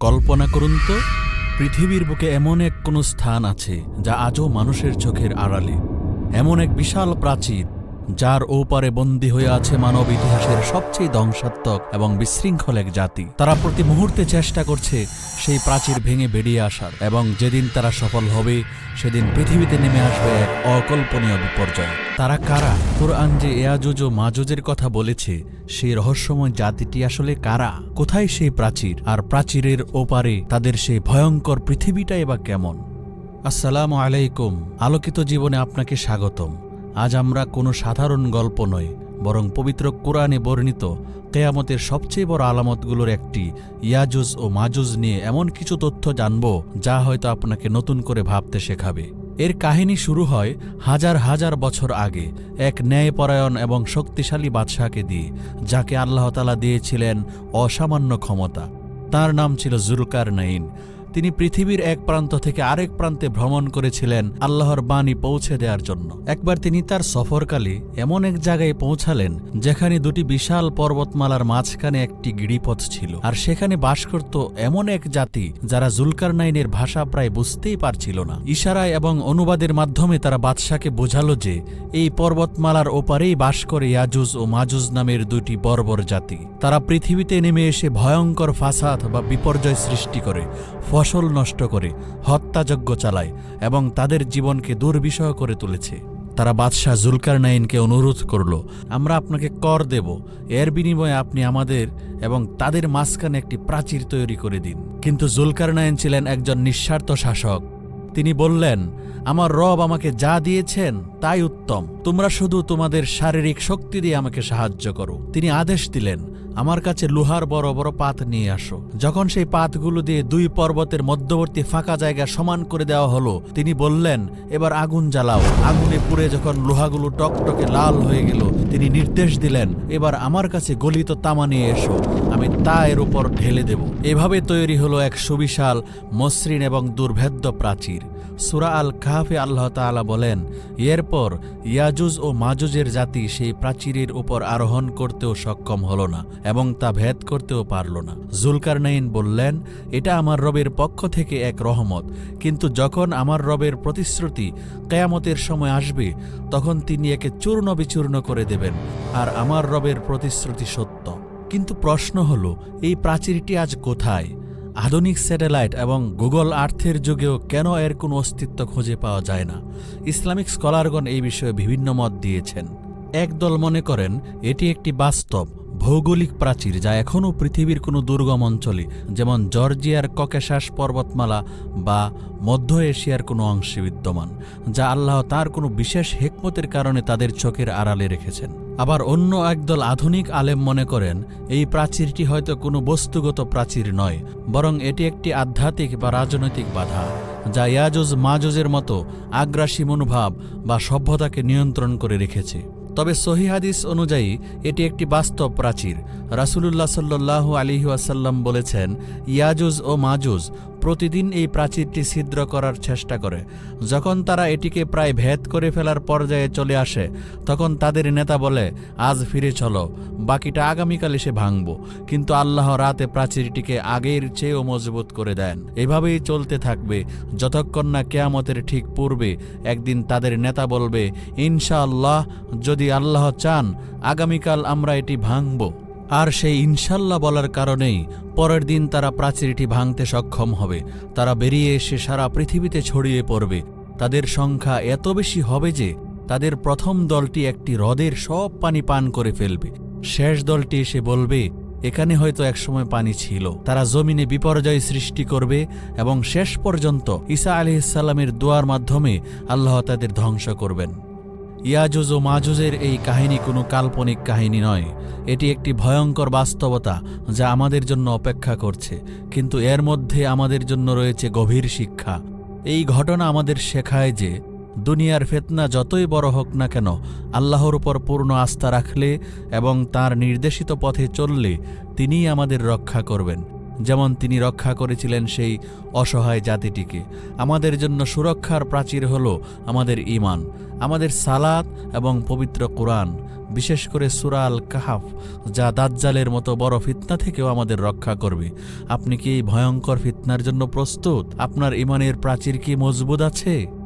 কল্পনা করুন তো, পৃথিবীর বুকে এমন এক কোনো স্থান আছে যা আজও মানুষের চোখের আড়ালে। এমন এক বিশাল প্রাচীর যার ওপারে বন্দী হয়ে আছে মানব ইতিহাসের সবচেয়ে ধ্বংসাত্মক এবং বিশৃঙ্খল এক জাতি। তারা প্রতি মুহূর্তে চেষ্টা করছে সেই প্রাচীর ভেঙে বেরিয়ে আসার এবং যেদিন তারা সফল হবে, সেদিন পৃথিবীতে নেমে আসবে এক অকল্পনীয় বিপর্যয়। তারা কারা? কোরআন যে এয়াজুজ ও মাজুজের কথা বলেছে, সেই রহস্যময় জাতিটি আসলে কারা? কোথায় সেই প্রাচীর? আর প্রাচীরের ওপারে তাদের সেই ভয়ঙ্কর পৃথিবীটাই বা কেমন? আসসালামু আলাইকুম। আলোকিত জীবনে আপনাকে স্বাগতম। আজ আমরা কোনো সাধারণ গল্প নয় বরং পবিত্র কোরআনে বর্ণিত কেয়ামতের সবচেয়ে বড় আলামতগুলোর একটি ইয়াজুজ ও মাজুজ নিয়ে এমন কিছু তথ্য জানব যা হয়তো আপনাকে নতুন করে ভাবতে শেখাবে। এর কাহিনী শুরু হয় হাজার হাজার বছর আগে এক ন্যায়পরায়ণ এবং শক্তিশালী বাদশাহকে দিয়ে, যাকে আল্লাহতালা দিয়েছিলেন অসামান্য ক্ষমতা। তার নাম ছিল জুলকার নাইন তিনি পৃথিবীর এক প্রান্ত থেকে আরেক প্রান্তে ভ্রমণ করেছিলেন আল্লাহর বাণী পৌঁছে দেওয়ার জন্য। একবার তিনি তার সফরকালে এমন এক জায়গায় পৌঁছালেন যেখানে দুটি বিশাল পর্বতমালার মাঝখানে একটি গিরিপথ ছিল আর সেখানে বাস করত এমন এক জাতি যারা জুলকার নাইনের ভাষা প্রায় বুঝতেই পারছিল না। ইশারায় এবং অনুবাদের মাধ্যমে তারা বাদশাকে বোঝালো যে এই পর্বতমালার ওপারেই বাস করে ইয়াজুজ ও মাজুজ নামের দুটি বর্বর জাতি। তারা পৃথিবীতে নেমে এসে ভয়ঙ্কর ফাসাদ বা বিপর্যয় সৃষ্টি করে ফসল নষ্ট করে, হত্যাযজ্ঞ চালায় এবং তাদের জীবনকে দুর্বিষহ করে তুলেছে। তারা বাদশাহ জুলকার নাইনকে অনুরোধ করল, আমরা আপনাকে কর দেব। এর বিনিময়ে আপনি আমাদের এবং তাদের মাঝখানে একটি প্রাচীর তৈরি করে দিন। কিন্তু জুলকার নাইন ছিলেন একজন নিঃস্বার্থ শাসক। তিনি বললেন, আমার রব আমাকে যা দিয়েছেন তাই উত্তম। তোমরা শুধু তোমাদের শারীরিক শক্তি দিয়ে আমাকে সাহায্য করো। তিনি আদেশ দিলেন আমার কাছে লোহার বড় বড় পাত নিয়ে আসো। যখন সেই পাতগুলো দিয়ে দুই পর্বতের মধ্যবর্তী ফাঁকা জায়গা সমান করে দেওয়া হলো, তিনি বললেন, এবার আগুন জ্বালাও। আগুনে পুড়ে যখন লোহাগুলো টকটকে লাল হয়ে গেল, তিনি নির্দেশ দিলেন, এবার আমার কাছে গলিত তামা নিয়ে এসো। আমি তা এর উপর ঢেলে দেব। এভাবে তৈরি হলো এক সুবিশাল, মসৃণ এবং দুর্ভেদ্য প্রাচীর। সুরা আল কাহাফে আল্লাহ তাআলা বলেন, এরপর ইয়াজুজ ও মাজুজের জাতি সেই প্রাচীরের উপর আরোহণ করতেও সক্ষম হল না এবং তা ভেদ করতেও পারল না। জুলকারনাইন বললেন, এটা আমার রবের পক্ষ থেকে এক রহমত। কিন্তু যখন আমার রবের প্রতিশ্রুতি কেয়ামতের সময় আসবে, তখন তিনি একে চূর্ণ বিচূর্ণ করে দেবেন, আর আমার রবের প্রতিশ্রুতি সত্য। কিন্তু প্রশ্ন হল, এই প্রাচীরটি আজ কোথায়? আধুনিক স্যাটেলাইট এবং গুগল আর্থের যুগেও কেন এর কোনো অস্তিত্ব খুঁজে পাওয়া যায় না? ইসলামিক স্কলারগণ এই বিষয়ে বিভিন্ন মত দিয়েছেন। একদল মনে করেন, এটি একটি বাস্তব। ভৌগোলিক প্রাচীর যা এখনও পৃথিবীর কোনো দুর্গম অঞ্চলে, যেমন জর্জিয়ার ককেশাস পর্বতমালা বা মধ্য এশিয়ার কোনো অংশে বিদ্যমান, যা আল্লাহ তার কোনো বিশেষ হেকমতের কারণে তাদের চোখের আড়ালে রেখেছেন। আবার অন্য একদল আধুনিক আলেম মনে করেন, এই প্রাচীরটি হয়তো কোনো বস্তুগত প্রাচীর নয়, বরং এটি একটি আধ্যাত্মিক বা রাজনৈতিক বাধা, যা ইয়াজুজ মাজুজের মতো আগ্রাসী মনোভাব বা সভ্যতাকে নিয়ন্ত্রণ করে রেখেছে। তবে সহি হাদিস অনুযায়ী এটি একটি বাস্তব প্রাচীর। রাসুলুল্লাহ সাল্লু আলিহাসাল্লাম বলেছেন, ইয়াজুজ ও মাজুজ প্রতিদিন এই প্রাচীরটি ছিদ্র করার চেষ্টা করে। যখন তারা এটিকে প্রায় ভেদ করে ফেলার পর্যায়ে চলে আসে, তখন তাদের নেতা বলে, আজ ফিরে চলো, বাকিটা আগামীকাল এসে ভাঙব। কিন্তু আল্লাহ রাতে প্রাচীরটিকে আগের চেয়েও মজবুত করে দেন। এভাবেই চলতে থাকবে, যতক্ষণ না কেয়ামতের ঠিক পূর্বে একদিন তাদের নেতা বলবে, ইনশাআল্লাহ, যদি আল্লাহ চান, আগামীকাল আমরা এটি ভাঙব। আর সেই ইনশাল্লাহ বলার কারণেই পরের দিন তারা প্রাচীরটি ভাঙতে সক্ষম হবে। তারা বেরিয়ে এসে সারা পৃথিবীতে ছড়িয়ে পড়বে। তাদের সংখ্যা এত বেশি হবে যে তাদের প্রথম দলটি একটি হ্রদের সব পানি পান করে ফেলবে। শেষ দলটি এসে বলবে, এখানে হয়তো একসময় পানি ছিল। তারা জমিনে বিপর্যয় সৃষ্টি করবে এবং শেষ পর্যন্ত ঈসা আলিহিসাল্লামের দোয়ার মাধ্যমে আল্লাহ তাদের ধ্বংস করবেন। ইয়াজুজ ও মাজুজের এই কাহিনী কোনো কাল্পনিক কাহিনী নয়। এটি একটি ভয়ঙ্কর বাস্তবতা যা আমাদের জন্য অপেক্ষা করছে, কিন্তু এর মধ্যে আমাদের জন্য রয়েছে গভীর শিক্ষা। এই ঘটনা আমাদের শেখায় যে, দুনিয়ার ফেতনা যতই বড় হোক না কেন, আল্লাহর উপর পূর্ণ আস্থা রাখলে এবং তার নির্দেশিত পথে চললে তিনিই আমাদের রক্ষা করবেন। যেমন তিনি রক্ষা করেছিলেন সেই অসহায় জাতিটিকে। আমাদের জন্য সুরক্ষার প্রাচীর হল আমাদের ইমান আমাদের সালাত এবং পবিত্র কোরআন, বিশেষ করে সুরাল কাহাফ যা দাজ্জালের মতো বড় ফিতনা থেকেও আমাদের রক্ষা করবে। আপনি কি এই ভয়ঙ্কর ফিতনার জন্য প্রস্তুত? আপনার ইমানের প্রাচীর কি মজবুত আছে?